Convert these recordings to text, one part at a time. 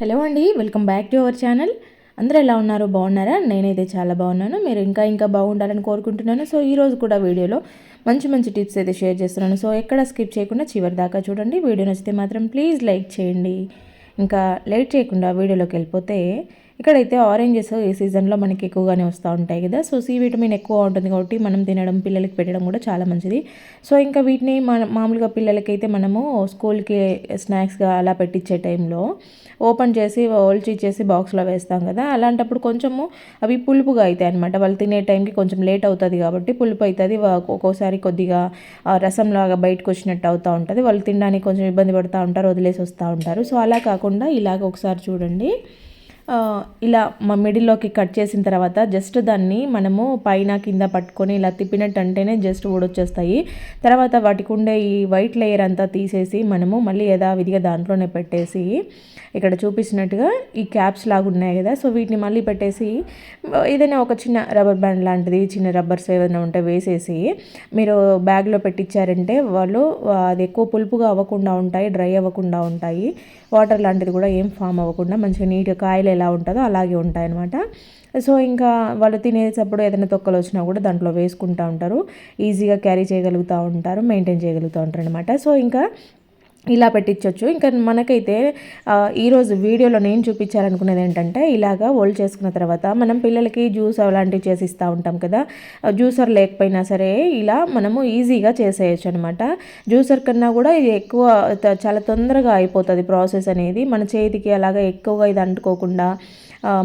Hello అండి welcome back to our channel. అందరూ ఎలా ఉన్నారు? బాగున్నారా? నేనైతే చాలా బాగున్నాను. మీరు ఇంకా ఇంకా బాగుండాలని కోరుకుంటున్నాను. సో ఈరోజు కూడా వీడియోలో మంచి మంచి టిప్స్ అయితే షేర్ చేస్తున్నాను. సో ఎక్కడ స్కిప్ చేయకుండా చివరి దాకా చూడండి. వీడియో నచ్చితే మాత్రం ప్లీజ్ లైక్ చేయండి. ఇంకా లేట్ చేయకుండా వీడియోలోకి వెళ్ళిపోతే ఇక్కడైతే ఆరెంజెస్ ఈ సీజన్లో మనకి ఎక్కువగానే వస్తూ ఉంటాయి కదా. సో సి విటమిన్ ఎక్కువ ఉంటుంది కాబట్టి మనం తినడం పిల్లలకి పెట్టడం కూడా చాలా మంచిది. సో ఇంకా వీటిని మన మామూలుగా పిల్లలకైతే మనము స్కూల్కి స్నాక్స్గా అలా పెట్టించే టైంలో ఓపెన్ చేసి ఓల్చి చేసి బాక్స్లో వేస్తాం కదా. అలాంటప్పుడు కొంచెము అవి పులుపుగా అవుతాయి అనమాట వాళ్ళు తినే టైంకి కొంచెం లేట్ అవుతుంది కాబట్టి పులుపు అవుతుంది. ఒక్కోసారి కొద్దిగా రసంలాగా బయటకు వచ్చినట్టు అవుతూ ఉంటుంది. వాళ్ళు తినడానికి కొంచెం ఇబ్బంది పడుతూ ఉంటారు వదిలేసి వస్తూ ఉంటారు. సో అలా కాకుండా ఇలాగ ఒకసారి చూడండి. ఇలా మా మిడిల్లోకి కట్ చేసిన తర్వాత జస్ట్ దాన్ని మనము పైన కింద పట్టుకొని ఇలా తిప్పినట్టు అంటేనే జస్ట్ ఊడొచ్చేస్తాయి. తర్వాత వాటికి ఉండే ఈ వైట్ లేయర్ అంతా తీసేసి మనము మళ్ళీ యథావిధిగా దాంట్లోనే పెట్టేసి ఇక్కడ చూపించినట్టుగా ఈ క్యాప్స్ లాగా ఉన్నాయి కదా సో వీటిని మళ్ళీ పెట్టేసి ఏదైనా ఒక చిన్న రబ్బర్ బ్యాండ్ లాంటిది చిన్న రబ్బర్స్ ఏదైనా ఉంటే వేసేసి మీరు బ్యాగ్లో పెట్టించారంటే వాళ్ళు అది ఎక్కువ పులుపుగా అవ్వకుండా ఉంటాయి డ్రై అవ్వకుండా ఉంటాయి. వాటర్ లాంటిది కూడా ఏం ఫామ్ అవ్వకుండా మంచిగా నీట్గా కాయలు ఎలా ఉంటుందో అలాగే ఉంటాయన్నమాట. సో ఇంకా వాళ్ళు తినేటప్పుడు ఏదైనా తొక్కలు వచ్చినా కూడా దాంట్లో వేసుకుంటూ ఉంటారు. ఈజీగా క్యారీ చేయగలుగుతూ ఉంటారు మెయింటైన్ చేయగలుగుతూ ఉంటారు అనమాట సో ఇంకా ఇలా పెట్టించవచ్చు ఇంకా మనకైతే ఈరోజు వీడియోలో నేను చూపించాలనుకునేది ఏంటంటే ఇలాగా ఓల్డ్ చేసుకున్న తర్వాత మనం పిల్లలకి జ్యూస్ అలాంటివి చేసి ఇస్తూ ఉంటాం కదా. జ్యూసర్ లేకపోయినా సరే ఇలా మనము ఈజీగా చేసేయచ్చు అనమాట జ్యూసర్ కన్నా కూడా ఇది ఎక్కువ చాలా తొందరగా అయిపోతుంది ప్రాసెస్ అనేది. మన చేతికి అలాగా ఎక్కువగా ఇది అంటుకోకుండా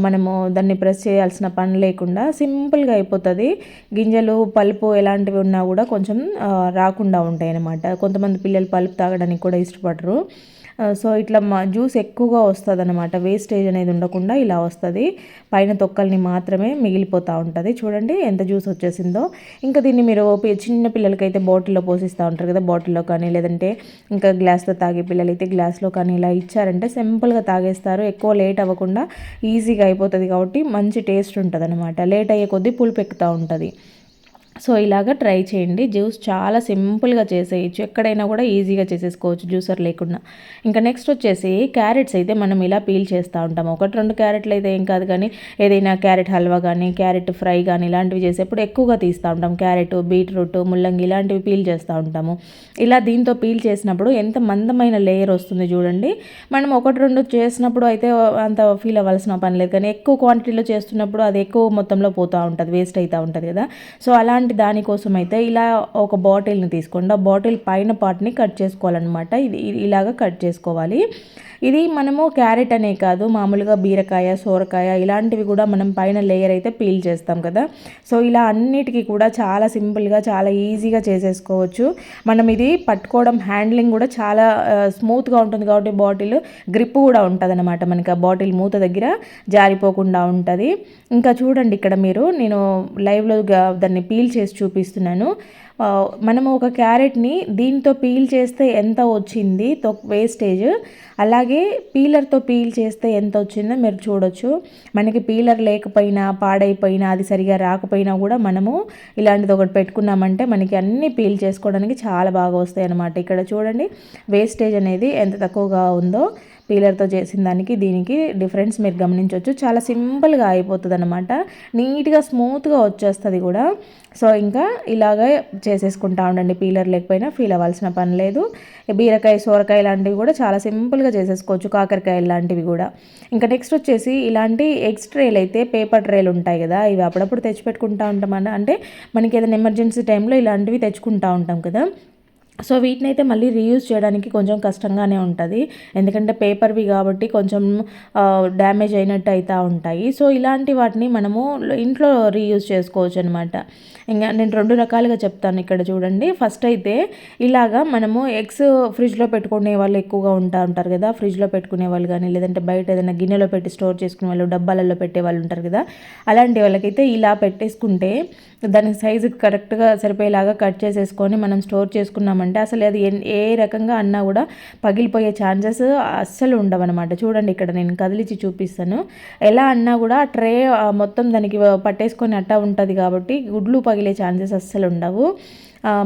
మనము దాన్ని ప్రెస్ చేయాల్సిన పని లేకుండా సింపుల్గా అయిపోతుంది. గింజలు పలుపు ఎలాంటివి ఉన్నా కూడా కొంచెం రాకుండా ఉంటాయి అన్నమాట కొంతమంది పిల్లలు పలుపు తాగడానికి కూడా ఇష్టపడరు. సో ఇట్లా మా జ్యూస్ ఎక్కువగా వస్తుంది అనమాట వేస్టేజ్ అనేది ఉండకుండా ఇలా వస్తుంది. పైన తొక్కల్ని మాత్రమే మిగిలిపోతూ ఉంటుంది. చూడండి ఎంత జ్యూస్ వచ్చేసిందో. ఇంకా దీన్ని మీరు చిన్న పిల్లలకైతే బాటిల్లో పోసిస్తూ ఉంటారు కదా బాటిల్లో కానీ లేదంటే ఇంకా గ్లాస్లో తాగే పిల్లలైతే గ్లాస్లో కానీ ఇలా ఇచ్చారంటే సింపుల్గా తాగేస్తారు. ఎక్కువ లేట్ అవ్వకుండా ఈజీగా అయిపోతుంది కాబట్టి మంచి టేస్ట్ ఉంటుంది అనమాట లేట్ అయ్యే కొద్దీ పులుపు ఎక్కుతూ ఉంటుంది. సో ఇలాగ ట్రై చేయండి. జ్యూస్ చాలా సింపుల్గా చేసేయచ్చు. ఎక్కడైనా కూడా ఈజీగా చేసేసుకోవచ్చు జ్యూసర్ లేకుండా. ఇంకా నెక్స్ట్ వచ్చేసి క్యారెట్స్ అయితే మనం ఇలా పీల్ చేస్తూ ఉంటాం. ఒకటి రెండు క్యారెట్లు అయితే ఏం కాదు కానీ ఏదైనా క్యారెట్ హల్వా కానీ క్యారెట్ ఫ్రై కానీ ఇలాంటివి చేసేప్పుడు ఎక్కువగా తీస్తూ ఉంటాం. క్యారెట్ బీట్రూట్ ముల్లంగి ఇలాంటివి పీల్ చేస్తూ ఉంటాము. ఇలా దీంతో పీల్ చేసినప్పుడు ఎంత మందమైన లేయర్ వస్తుంది చూడండి. మనం ఒకటి రెండు చేసినప్పుడు అయితే అంత ఫీల్ అవ్వాల్సిన పని లేదు. కానీ ఎక్కువ క్వాంటిటీలో చేస్తున్నప్పుడు అది ఎక్కువ మొత్తంలో పోతూ ఉంటుంది వేస్ట్ అవుతూ ఉంటుంది కదా. సో అలాంటి అలాంటి దానికోసం అయితే ఇలా ఒక బాటిల్ని తీసుకోండి. ఆ బాటిల్ పైన పార్ట్ని కట్ చేసుకోవాలన్నమాట. ఇది ఇలాగ కట్ చేసుకోవాలి. ఇది మనము క్యారెట్ అనే కాదు మామూలుగా బీరకాయ సోరకాయ ఇలాంటివి కూడా మనం పైన లేయర్ అయితే పీల్ చేస్తాం కదా. సో ఇలా అన్నిటికీ కూడా చాలా సింపుల్గా చాలా ఈజీగా చేసేసుకోవచ్చు. మనం ఇది పట్టుకోవడం హ్యాండ్లింగ్ కూడా చాలా స్మూత్గా ఉంటుంది కాబట్టి బాటిల్ గ్రిప్ కూడా ఉంటుంది అనమాట మనకి. ఆ బాటిల్ మూత దగ్గర జారిపోకుండా ఉంటుంది. ఇంకా చూడండి ఇక్కడ మీరు నేను లైవ్లో దాన్ని పీల్ చేసి చూపిస్తున్నాను. మనము ఒక క్యారెట్ని దీంతో పీల్ చేస్తే ఎంత వచ్చింది వేస్టేజ్ అలాగే పీలర్తో పీల్ చేస్తే ఎంత వచ్చిందో మీరు చూడొచ్చు. మనకి పీలర్ లేకపోయినా పాడైపోయినా అది సరిగా రాకపోయినా కూడా మనము ఇలాంటిది ఒకటి పెట్టుకున్నామంటే మనకి అన్నీ పీల్ చేసుకోవడానికి చాలా బాగా వస్తాయి అన్నమాట ఇక్కడ చూడండి వేస్టేజ్ అనేది ఎంత తక్కువగా ఉందో. పీలర్తో చేసిన దానికి దీనికి డిఫరెన్స్ మీరు గమనించవచ్చు. చాలా సింపుల్గా అయిపోతుంది అనమాట నీట్గా స్మూత్గా వచ్చేస్తుంది కూడా. సో ఇంకా ఇలాగే చేసేసుకుంటా ఉండండి. పీలర్ లేకపోయినా ఫీల్ అవ్వాల్సిన పని లేదు. బీరకాయ సోరకాయ లాంటివి కూడా చాలా సింపుల్గా చేసేసుకోవచ్చు. కాకరకాయ లాంటివి కూడా. ఇంకా నెక్స్ట్ వచ్చేసి ఇలాంటి ఎగ్స్ ట్రేలు అయితే పేపర్ ట్రేలు ఉంటాయి కదా ఇవి అప్పుడప్పుడు తెచ్చిపెట్టుకుంటా ఉంటాం అంటే మనకి ఏదైనా ఎమర్జెన్సీ టైంలో ఇలాంటివి తెచ్చుకుంటా ఉంటాం కదా. సో వీటిని అయితే మళ్ళీ రీయూజ్ చేయడానికి కొంచెం కష్టంగానే ఉంటుంది. ఎందుకంటే పేపర్వి కాబట్టి కొంచెం డ్యామేజ్ అయినట్టు అవుతూ ఉంటాయి. సో ఇలాంటి వాటిని మనము ఇంట్లో రీయూజ్ చేసుకోవచ్చు అనమాట ఇంకా నేను రెండు రకాలుగా చెప్తాను ఇక్కడ చూడండి. ఫస్ట్ అయితే ఇలాగా మనము ఎగ్స్ ఫ్రిడ్జ్లో పెట్టుకునే వాళ్ళు ఎక్కువగా ఉంటా ఉంటారు కదా. ఫ్రిడ్జ్లో పెట్టుకునే వాళ్ళు కానీ లేదంటే బయట ఏదైనా గిన్నెలో పెట్టి స్టోర్ చేసుకునే వాళ్ళు డబ్బాలలో పెట్టే వాళ్ళు ఉంటారు కదా. అలాంటి వాళ్ళకైతే ఇలా పెట్టేసుకుంటే దాని సైజు కరెక్ట్గా సరిపోయేలాగా కట్ చేసేసుకొని మనం స్టోర్ చేసుకున్నామంటే అసలు అది ఏ రకంగా అన్నా కూడా పగిలిపోయే ఛాన్సెస్ అస్సలు ఉండవన్నమాట. చూడండి ఇక్కడ నేను కదిలిచి చూపిస్తాను. ఎలా అన్నా కూడా ట్రే మొత్తం దానికి పట్టేసుకొని అట్టా ఉంటుంది కాబట్టి గుడ్లు పగిలే ఛాన్సెస్ అస్సలు ఉండవు.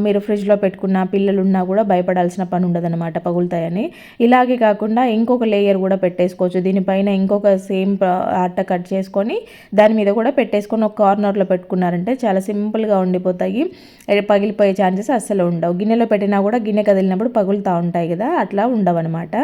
మీరు ఫ్రిడ్జ్లో పెట్టుకున్న పిల్లలు ఉన్నా కూడా భయపడాల్సిన పని ఉండదన్నమాట పగులుతాయని. ఇలాగే కాకుండా ఇంకొక లేయర్ కూడా పెట్టేసుకోవచ్చు. దీనిపైన ఇంకొక సేమ్ అట్ట కట్ చేసుకొని దాని మీద కూడా పెట్టేసుకొని ఒక కార్నర్లో పెట్టుకున్నారంటే చాలా సింపుల్గా ఉండిపోతాయి. పగిలిపోయే ఛాన్సెస్ అస్సలు ఉండవు. గిన్నెలో పెట్టినా కూడా గిన్నె కదిలినప్పుడు పగులుతూ ఉంటాయి కదా అట్లా ఉండవు అనమాట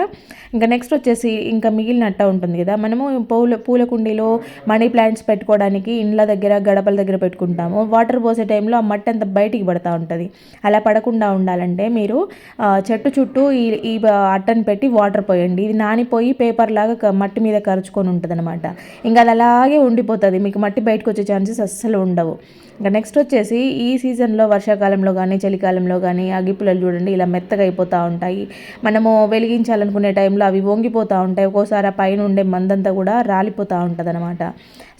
ఇంకా నెక్స్ట్ వచ్చేసి ఇంకా మిగిలిన అట్ట ఉంటుంది కదా మనము పూల పూల కుండీలో మనీ ప్లాంట్స్ పెట్టుకోవడానికి ఇండ్ల దగ్గర గడపల దగ్గర పెట్టుకుంటాము. వాటర్ పోసే టైంలో ఆ మట్టి అంత బయటికి పడుతూ ఉంటుంది. అలా పడకుండా ఉండాలంటే మీరు చెట్టు చుట్టూ ఈ ఈ అట్టను పెట్టి వాటర్ పోయండి. ఇది నానిపోయి పేపర్ లాగా మట్టి మీద కరుచుకొని ఉంటుంది అనమాట ఇంకా అది అలాగే ఉండిపోతుంది. మీకు మట్టి బయటకు వచ్చే ఛాన్సెస్ అస్సలు ఉండవు. ఇంకా నెక్స్ట్ వచ్చేసి ఈ సీజన్లో వర్షాకాలంలో కానీ చలికాలంలో కానీ అగిపులలు చూడండి ఇలా మెత్తగా అయిపోతూ ఉంటాయి. మనము వెలిగించాలనుకునే టైంలో అవి వంగిపోతూ ఉంటాయి. ఒక్కోసారి ఆ పైన ఉండే మందంతా కూడా రాలిపోతూ ఉంటుంది అనమాట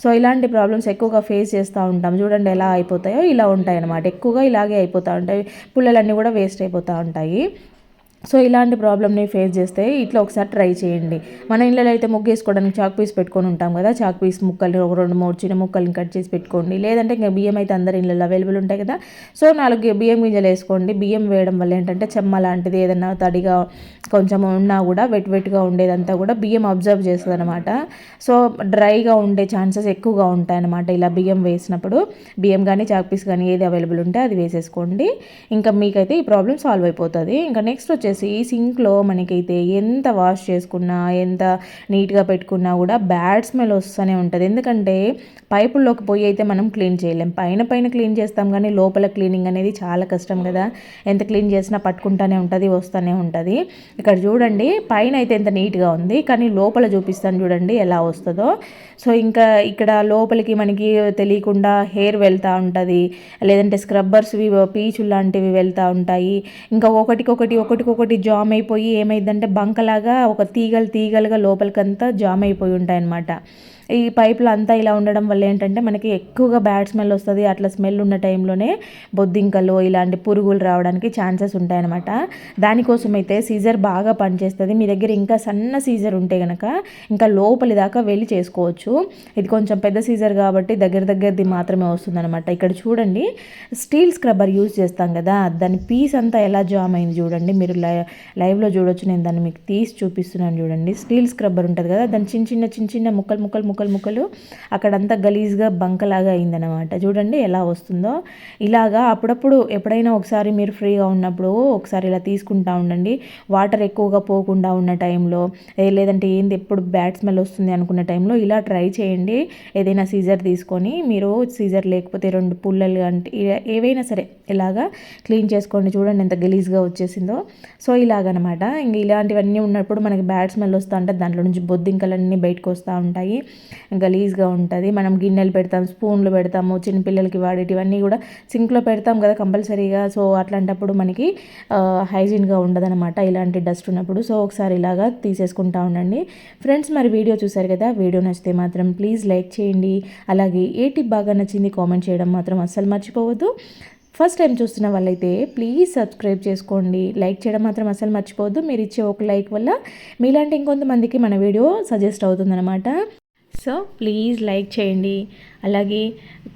సో ఇలాంటి ప్రాబ్లమ్స్ ఎక్కువగా ఫేస్ చేస్తూ ఉంటాం. చూడండి ఎలా అయిపోతాయో ఇలా ఉంటాయి అన్నమాట ఎక్కువగా ఇలాగే అయిపోతూ ఉంటాయి. పుల్లలన్నీ కూడా వేస్ట్ అయిపోతూ ఉంటాయి. సో ఇలాంటి ప్రాబ్లమ్ని ఫేస్ చేస్తే ఇట్లా ఒకసారి ట్రై చేయండి. మన ఇళ్ళలో అయితే ముగ్గు వేసుకోవడానికి చాక్ పీస్ పెట్టుకొని ఉంటాం కదా చాక్ పీస్ ముక్కలు ఒక రెండు మూడు చిన్న ముక్కల్ని కట్ చేసి పెట్టుకోండి. లేదంటే ఇంకా బియ్యం అయితే అందరి ఇళ్ళలో అవైలబుల్ ఉంటాయి కదా సో నాలుగు బియ్యం గింజలు వేసుకోండి. బియ్యం వేయడం వల్ల ఏంటంటే చెమ్మ లాంటిది ఏదైనా తడిగా కొంచెం ఉన్నా కూడా వెట్ వెట్గా ఉండేదంతా కూడా బియ్యం అబ్జర్వ్ చేస్తుంది అనమాట సో డ్రైగా ఉండే ఛాన్సెస్ ఎక్కువగా ఉంటాయన్నమాట ఇలా బియ్యం వేసినప్పుడు. బియ్యం కానీ చాక్ పీస్ కానీ ఏది అవైలబుల్ ఉంటే అది వేసేసుకోండి. ఇంకా మీకైతే ఈ ప్రాబ్లం సాల్వ్ అయిపోతుంది. ఇంకా నెక్స్ట్ వచ్చేసి సింక్లో మనకైతే ఎంత వాష్ చేసుకున్నా ఎంత నీట్గా పెట్టుకున్నా కూడా బ్యాడ్ స్మెల్ వస్తూనే ఉంటుంది. ఎందుకంటే పైపుల్లోకి పోయి అయితే మనం క్లీన్ చేయలేం. పైన పైన క్లీన్ చేస్తాం కానీ లోపల క్లీనింగ్ అనేది చాలా కష్టం కదా. ఎంత క్లీన్ చేసినా పట్టుకుంటానే ఉంటుంది వస్తూనే ఉంటుంది. ఇక్కడ చూడండి పైన అయితే ఎంత నీట్గా ఉంది కానీ లోపల చూపిస్తాను చూడండి ఎలా వస్తుందో. సో ఇంకా ఇక్కడ లోపలికి మనకి తెలియకుండా హెయిర్ వెళ్తూ ఉంటుంది. లేదంటే స్క్రబ్బర్స్వి పీచులు లాంటివి వెళ్తూ ఉంటాయి. ఇంకా ఒకటికొకటి ఒకటికొకటి ఒకటి జామ్ అయిపోయి ఏమైందంటే బంకలాగా ఒక తీగలు తీగలుగా లోపలికంతా జామ్ అయిపోయి ఉంటాయి అన్నమాట ఈ పైపులు అంతా ఇలా ఉండడం వల్ల ఏంటంటే మనకి ఎక్కువగా బ్యాడ్ స్మెల్ వస్తుంది. అట్లా స్మెల్ ఉన్న టైంలోనే బొద్దింకలు ఇలాంటి పురుగులు రావడానికి ఛాన్సెస్ ఉంటాయన్నమాట. దానికోసం అయితే సీజర్ బాగా పనిచేస్తుంది. మీ దగ్గర ఇంకా సన్న సీజర్ ఉంటే కనుక ఇంకా లోపలి దాకా వెళ్ళి చేసుకోవచ్చు. ఇది కొంచెం పెద్ద సీజర్ కాబట్టి దగ్గర దగ్గరది మాత్రమే వస్తుందన్నమాట. ఇక్కడ చూడండి స్టీల్ స్క్రబ్బర్ యూజ్ చేస్తాం కదా దాని పీస్ అంతా ఎలా జామ్ అయింది చూడండి. మీరు లై లైవ్లో చూడొచ్చు. నేను దాన్ని మీకు తీసి చూపిస్తున్నాను చూడండి. స్టీల్ స్క్రబ్బర్ ఉంటుంది కదా దాని చిన్న చిన్న చిన్న చిన్న ముక్కలు ముక్కలు ముక్కలు ముక్కలు అక్కడంతా గలీజ్గా బంకలాగా అయిందనమాట చూడండి ఎలా వస్తుందో. ఇలాగా అప్పుడప్పుడు ఎప్పుడైనా ఒకసారి మీరు ఫ్రీగా ఉన్నప్పుడు ఒకసారి ఇలా తీసుకుంటా ఉండండి. వాటర్ ఎక్కువగా పోకుండా ఉన్న టైంలో లేదంటే ఏంది ఎప్పుడు బ్యాడ్ స్మెల్ వస్తుంది అనుకున్న టైంలో ఇలా ట్రై చేయండి. ఏదైనా సీజర్ తీసుకొని మీరు సీజర్ లేకపోతే రెండు పుల్లలు అంటే ఏవైనా సరే ఇలాగా క్లీన్ చేసుకోండి. చూడండి ఎంత గలీజ్గా వచ్చేసిందో. సో ఇలాగనమాట. ఇంక ఇలాంటివన్నీ ఉన్నప్పుడు మనకి బ్యాడ్ స్మెల్ వస్తూ ఉంటుంది దాంట్లో నుంచి బొద్దింకలన్నీ బయటకు వస్తూ ఉంటాయి. గలీజ్గా ఉంటుంది. మనం గిన్నెలు పెడతాం స్పూన్లు పెడతాము చిన్నపిల్లలకి వాడేటివన్నీ కూడా సింక్లో పెడతాం కదా కంపల్సరీగా. సో అట్లాంటప్పుడు మనకి హైజీన్గా ఉండదనమాట ఇలాంటి డస్ట్ ఉన్నప్పుడు. సో ఒకసారి ఇలాగా తీసేసుకుంటా ఉండండి. ఫ్రెండ్స్ మరి వీడియో చూసారు కదా? వీడియో నచ్చితే మాత్రం ప్లీజ్ లైక్ చేయండి. అలాగే ఏ టిప్ బాగా నచ్చింది కామెంట్ చేయడం మాత్రం అస్సలు మర్చిపోవద్దు. ఫస్ట్ టైం చూస్తున్న వాళ్ళైతే ప్లీజ్ సబ్స్క్రైబ్ చేసుకోండి. లైక్ చేయడం మాత్రం అసలు మర్చిపోవద్దు. మీరు ఇచ్చే ఒక లైక్ వల్ల మీలాంటి ఇంకొంతమందికి మన వీడియో సజెస్ట్ అవుతుందన్నమాట. సో ప్లీజ్ లైక్ చేయండి. అలాగే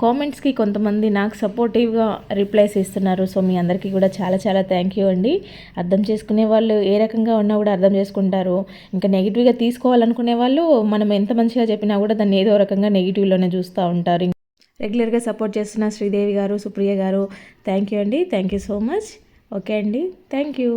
కామెంట్స్కి కొంతమంది నాకు సపోర్టివ్గా రిప్లైస్ ఇస్తున్నారు. సో మీ అందరికీ కూడా చాలా చాలా థ్యాంక్ యూ అండి. అర్థం చేసుకునే వాళ్ళు ఏ రకంగా ఉన్నా కూడా అర్థం చేసుకుంటారు. ఇంకా నెగిటివ్గా తీసుకోవాలనుకునే వాళ్ళు మనం ఎంత మంచిగా చెప్పినా కూడా దాన్ని ఏదో రకంగా నెగిటివ్లోనే చూస్తూ ఉంటారు. రెగ్యులర్గా సపోర్ట్ చేస్తున్న శ్రీదేవి గారు సుప్రియ గారు థ్యాంక్ యూ అండి. Thank you so much. Okay అండి. Thank you.